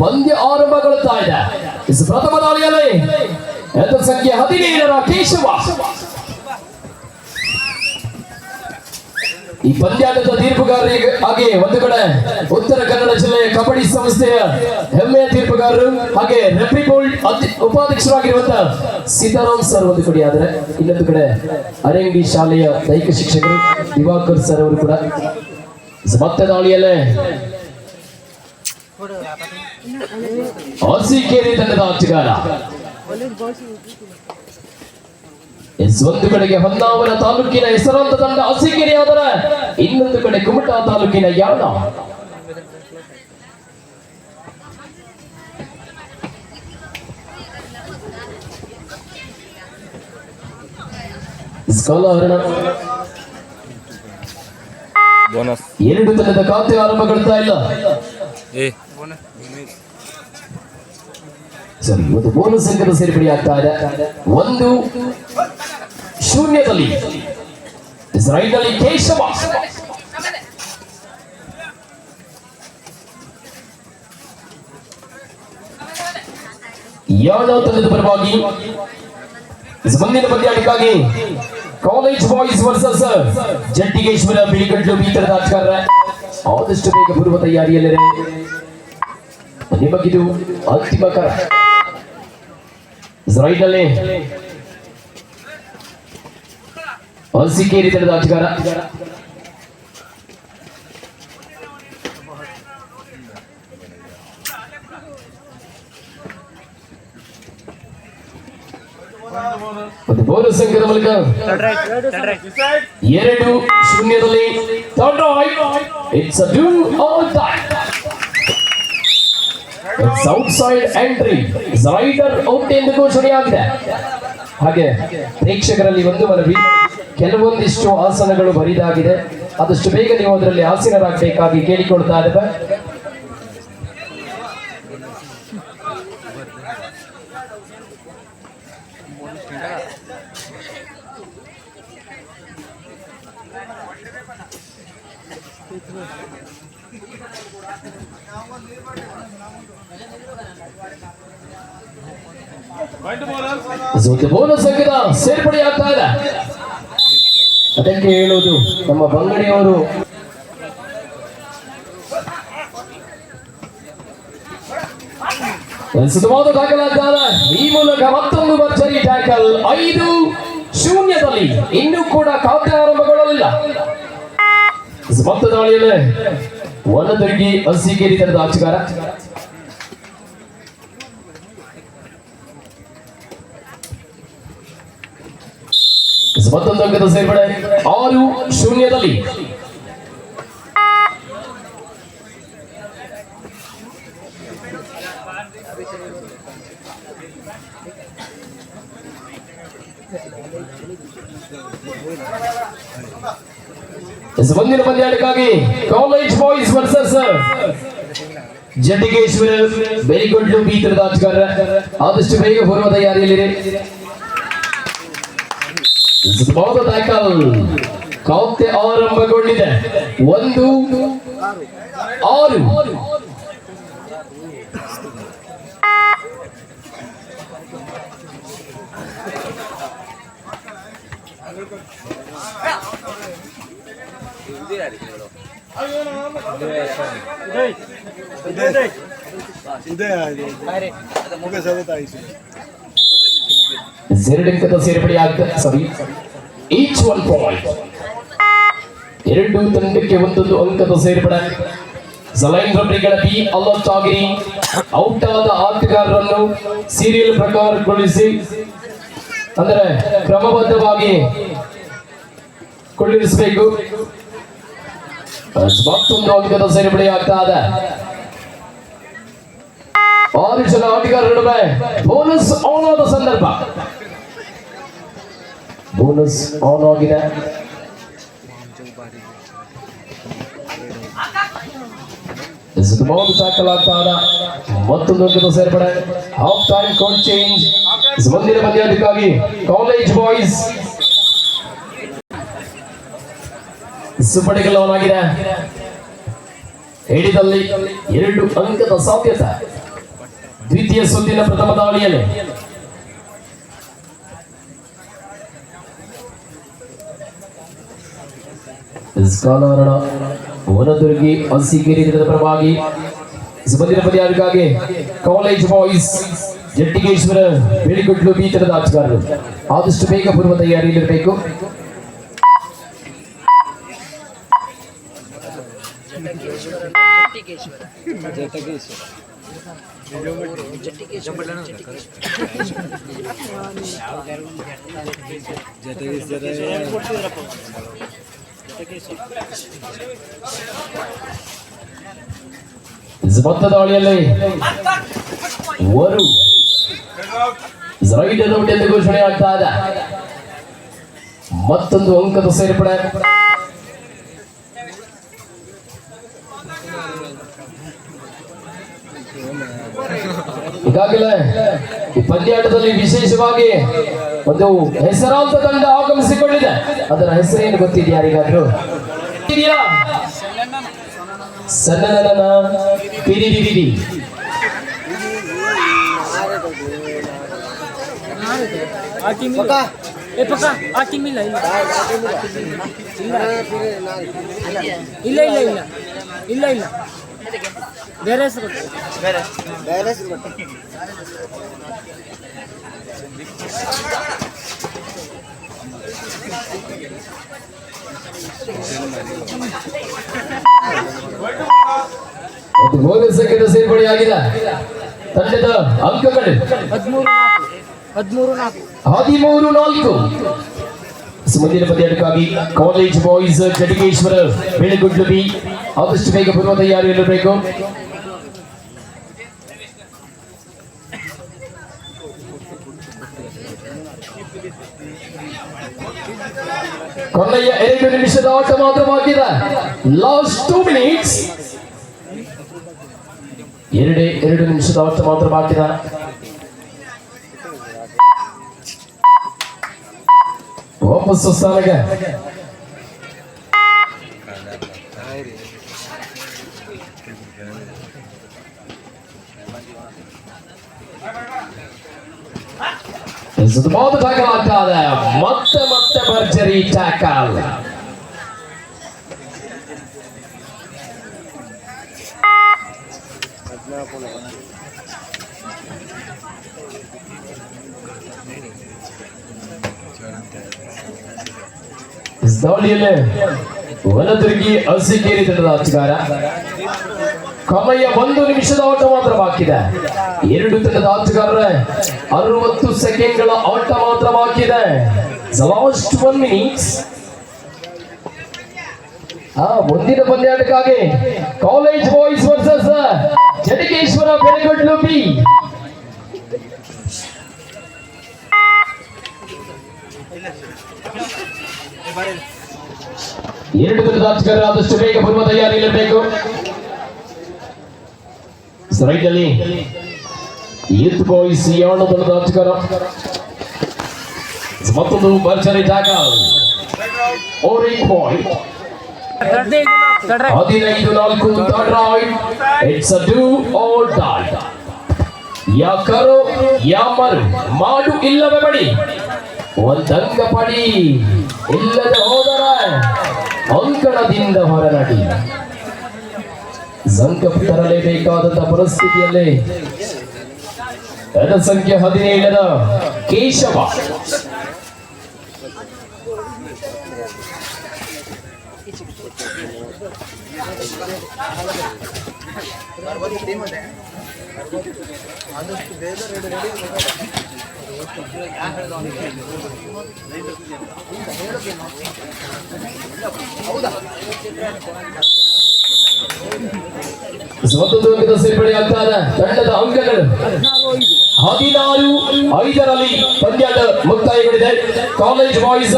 ಪಂದ್ಯ ಆರಂಭಗೊಳ್ಳುತ್ತಾ ಇದೆ. ಪ್ರಥಮ ದಾಳಿಯಲ್ಲಿ. ಎದುರು ಸಂಖ್ಯೆ ಹದಿನೇಳರ ಕೇಶವ. ಈ ಪಂದ್ಯಾಟದ ಹಾಗೆ ಒಂದು ಕಡೆ ಉತ್ತರ ಕನ್ನಡ ಜಿಲ್ಲೆಯ ಕಬಡ್ಡಿ ಸಂಸ್ಥೆಯ ಹೆಮ್ಮೆಯ ತೀರ್ಪುಗಾರರು ಹಾಗೆ ಅಧ್ಯ- ಉಪಾಧ್ಯಕ್ಷರಾಗಿರುವಂತಹ ಸೀತಾರಾಮ್ ಸರ್ ಒಂದು ಕಡೆ ಆದರೆ ಇನ್ನೊಂದು ಕಡೆ ಅರಂಗಿ ಶಾಲೆಯ ದೈಹಿಕ ಶಿಕ್ಷಕರು ದಿವಾಕರ್ ಸರ್ ಅವರು ಕೂಡ. ಮತ್ತೆ ದಾಳಿಯಲ್ಲೇ ಅರಸೀಕೆರೆ ತಂಡದ ಆಟಗಾರ. ಒಂದು ಕಡೆಗೆ ಹೊನ್ನಾವರ ತಾಲೂಕಿನ ಹೆಸರಾಂತ ತಂಡ ಹಸಿಕೆರೆ ಆದರೆ ಇನ್ನೊಂದು ಕಡೆ ಕುಮಟಾ ತಾಲೂಕಿನ ಯಾಣ. ಬೋನಸ್. ಎರಡು ತಂಡದ ಖಾತೆ ಆರಂಭಗೊಳ್ತಾ ಇಲ್ಲ. ಸರಿ, ಇವತ್ತು ಬೋನಸ್ ಅಂಕದ ಸೇರ್ಪಡೆ ಆಗ್ತಾ ಇದೆ. ಒಂದು ಶೂನ್ಯದಲ್ಲಿ. ಇಸ್ರಾಯಿಲ್ನಲ್ಲಿ ಕೇಶವ. ಯಾಣ ತಂಡದ ಪರವಾಗಿ ಮುಂದಿನ ಪಂದ್ಯಾಟಕ್ಕಾಗಿ college boys versus Jattigeshwara Biligadlu ಈ ತರದ ಆಟಗಾರ ಆದಷ್ಟು ಬೇಗ ಪೂರ್ವ ತಯಾರಿಯಲ್ಲಿದೆ ನಿಮಗಿದು ಅಂತಿಮ ಕರ ಇಸ್ರಾಯಿಲ್ನಲ್ಲಿ ಅರಸಿಕೇರಿ ತಂಡದ ಆಟಗಾರ ಒಂದು ಬೋನಸ್ ಅಂಕದ ಮೂಲಕ ಎರಡು ಶೂನ್ಯದಲ್ಲಿ it's a due all time it's outside entry raider out ಎಂದು ಸರಿಯಾಗಿದೆ ಹಾಗೆ ಪ್ರೇಕ್ಷಕರಲ್ಲಿ ಒಂದು ಮನವಿ. ಕೆಲವೊಂದಿಷ್ಟು ಆಸನಗಳು ಬರಿದಾಗಿದೆ. ಆದಷ್ಟು ಬೇಗ ನೀವು ಅದರಲ್ಲಿ ಆಸೀನರಾಗಬೇಕಾಗಿ ಕೇಳಿಕೊಳ್ತಾ ಇದ್ದೇವೆ. ಒಂದು ಬೋನಸ್ ಅಂಕದ ಸೇರ್ಪಡೆ ಆಗ್ತಾ ಇದೆ. ಅದಕ್ಕೆ ಹೇಳುವುದು ನಮ್ಮ ಬಂಗಡಿಯವರು ಸುತವಾದ ದಾಖಲಾಗ್ತಾರೆ ಈ ಮೂಲಕ ಮತ್ತೊಂದು ಭರ್ಜರಿ ಟ್ಯಾಕಲ್ ಐದು ಶೂನ್ಯದಲ್ಲಿ. ಇನ್ನೂ ಕೂಡ ಖಾತೆ ಆರಂಭಗೊಳ್ಳಲಿಲ್ಲ ಮತ್ತೆ ದಾಳಿಯಲ್ಲೇ ವನದುರ್ಗಿ ಹಸಿಗೇರಿ ತರದ ಆಟಗಾರ ಮತ್ತೊಂದು ಅಂಕದ ಸೇರ್ಪಡೆ ಆರು ಶೂನ್ಯದಲ್ಲಿ. ಎಸ್, ಮುಂದಿನ ಪಂದ್ಯಾಟಕ್ಕಾಗಿ college boys versus Jattigeshwara very good look ಈ ತರದ ಆಟಗಾರ ಆದಷ್ಟು ಬೇಗ ಹೊರುವ ತಯಾರಿಯಲ್ಲಿದೆ ಸುಲಭವಾದ ಟ್ಯಾಕಲ್ ಖಾತೆ ಆರಂಭಗೊಂಡಿದೆ. ಒಂದು, ಆರು. ಎರಡಂಕದ ಸೇರ್ಪಡೆ ಆಗ್ತದೆ ಸಾರಿ ಈಚ್ ಎರಡು ತಂಡಕ್ಕೆ ಒಂದೊಂದು ಅಂಕದ ಸೇರ್ಪಡೆ ರಬ್ರಿಗಳ ಬಿ ಅಲ್ಲೊತ್ತಾಗಿರಿ ಔಟ್ ಆದ ಆಟಗಾರರನ್ನು ಸೀರಿಯಲ್ ಪ್ರಕಾರಗೊಳಿಸಿ ಅಂದರೆ ಕ್ರಮಬದ್ಧವಾಗಿ ಕೊಳ್ಳಿರಿಸಬೇಕು ಮತ್ತೊಂದು ಅಂಕದ ಸೇರ್ಪಡೆ ಆಗ್ತಾ ಇದೆ. ಆರು ಜನ ನಡುವೆ ಬೋನಸ್ ಆನ್ ಆದ ಸಂದರ್ಭ. ಬೋನಸ್ ಆನ್ ಆಗಿದೆ. ಸುಮಾರು ದಾಖಲಾಗ್ತಾದ ಮತ್ತೊಂದು ಅಂಕದ ಸೇರ್ಪಡೆ. ಹಾಫ್ ಟೈಮ್ ಕೋಡ್ ಚೇಂಜ್ ಮುಂದಿನ ಪಂದ್ಯಾಟಕ್ಕಾಗಿ ಕಾಲೇಜ್ ಬಾಯ್ಸ್ ಸುಪಡಿಗಳು ಹೇಳಿದಲ್ಲಿ ಎರಡು ಅಂಕದ ಸಾಧ್ಯತೆ. ದ್ವಿತೀಯ ಸುತ್ತಿನ ಪ್ರಥಮ ದಾಳಿಯಲ್ಲಿ. ಕಾಲಾರಣ ವನದುರ್ಗಿ ಹಸಿಗಿರಿ ಪರವಾಗಿ ಸುಬಂದಿನ ಪರ್ಯಾಯಕ್ಕಾಗಿ ಕಾಲೇಜ್ ಬಾಯ್ಸ್ ಜಟ್ಟಿಗೇಶ್ವರ ಬೆಳಿಗುಡ್ಲು ಬೀಚರದ ಆಟಗಾರರು. ಆದಷ್ಟು ಬೇಗ ಪೂರ್ವ ತಯಾರಿಯಲ್ಲಿರಬೇಕು. ಮೊತ್ತ ದಾಳಿಯಲ್ಲಿ ವರು ರೈಟ್ ಔಟ್ ಎಂದು ಘೋಷಣೆ ಆಗ್ತಾ ಇದೆ. ಮತ್ತೊಂದು ಅಂಕದ ಸೇರ್ಪಡೆ. ಈಗಾಗಲೇ ಈ ಪಂದ್ಯಾಟದಲ್ಲಿ ವಿಶೇಷವಾಗಿ ಒಂದು ಹೆಸರಾಂತ ತಂಡ ಆಗಮಿಸಿಕೊಂಡಿದೆ. ಅದರ ಹೆಸರೇನು ಗೊತ್ತಿದೆಯಾ ಯಾರಿಗಾದ್ರೂ? ಇದೆಯಾ ಟೀಮ್ ಇಲ್ಲ ಇಲ್ಲ ಇಲ್ಲ ಇಲ್ಲ ಇಲ್ಲ ಇಲ್ಲ ಬೇರೆ ಹೆಸರು ಬೇರೆ ಹೆಸರು ಒಂದು ಗೋಲ್ ಸಂಖ್ಯೆದ ಸೇರ್ಪಡೆಯಾಗಿದೆ ತಂಡದ ಅಂಕಗಳು. ಹದಿಮೂರು, ನಾಲ್ಕು. ಹದಿಮೂರು ನಾಲ್ಕು ಹದಿಮೂರು ನಾಲ್ಕು ಮುಂದಿನ ಪಂದ್ಯಾಟಕ್ಕಾಗಿ college boys Jattigeshwara Belagudlu B ಆದಷ್ಟು ಬೇಗ ಪೂರ್ವ ತಯಾರಿಯಲ್ಲಿರಬೇಕು ಕೊನೆಯ ಎರಡು ನಿಮಿಷದ ಆಟ ಮಾತ್ರವಾಗಿದೆ ಲಾಸ್ಟ್ ಟೂ ಮಿನಿಟ್ಸ್ ಎರಡೇ ಎರಡು ನಿಮಿಷದ ಆಟ ಮಾತ್ರ ಬಾಕಿದೆ ವಾಪಸ್ಸು ಸ್ಥಾನಕ್ಕೆ ಸುತ್ತಮುತ್ತ ಟ್ಯಾಕಲ್ ಆಗ್ತಾ ಇದೆ ಮತ್ತೆ ಮತ್ತೆ ಭರ್ಜರಿ ಟ್ಯಾಕಲ್ ದಾಳಿಯಲ್ಲಿ ವನದುರ್ಗಿ ಅರಸಿಕೇರಿ ತಂಡದ ಕಮಯ್ಯ ಒಂದು ನಿಮಿಷದ ಆಟ ಮಾತ್ರ ಬಾಕಿದೆ ಎರಡು ತಂಡದ ಆಟಗಾರ ಅರವತ್ತು ಸೆಕೆಂಡ್ಗಳ ಆಟ ಮಾತ್ರ ಬಾಕಿದೆ ಲಾಸ್ಟ್ ಒನ್ ಮಿನಿಟ್ಸ್ ಆ, ಮುಂದಿನ ಪಂದ್ಯಾಟಕ್ಕಾಗಿ college boys versus Jattigeshwara Belagadlu B ಎರಡು ತಂಡದ ಆಟಗಾರರು ಆದಷ್ಟು ಬೇಗ ಬರುವ ತಯಾರಿಯಲ್ಲಿರಬೇಕು. ಯೂತ್ ಬಾಯ್ಸ್ ಯಾಣ ತಂಡದ ಆಟಗಾರ ಮತ್ತೊಂದು ಭರ್ಜರಿ ಜಾಗ. ಓರಿಂಗ್ ಪಾಯಿಂಟ್ ಹದಿನೈದು, ನಾಲ್ಕು it's a do or die ಯಾ ಕರೋ ಯಾ ಮರು ಮಾಡು ಇಲ್ಲವೇ ಬಡಿ. ಒಂದಂಗ ಪಡಿ. ಇಲ್ಲದೆ ಹೋದರೆ ಅಂಕಣದಿಂದ ಹೊರನಡಿ. ಸಂಕ ತರಲೇಬೇಕಾದಂತ ಪರಿಸ್ಥಿತಿಯಲ್ಲಿ ರಥ ಸಂಖ್ಯೆ ಹದಿನೇಳರ ಕೇಶವ. ಮತ್ತೊಂದು ಅಂಕದ ಸೇರ್ಪಡೆಯಾಗ್ತಾ ಇದೆ ತಂಡದ ಅಂಕಗಳು ಹದಿನಾರು ಐದರಲ್ಲಿ ಪಂದ್ಯಾಟ ಮುಕ್ತಾಯಗೊಂಡಿದೆ. College boys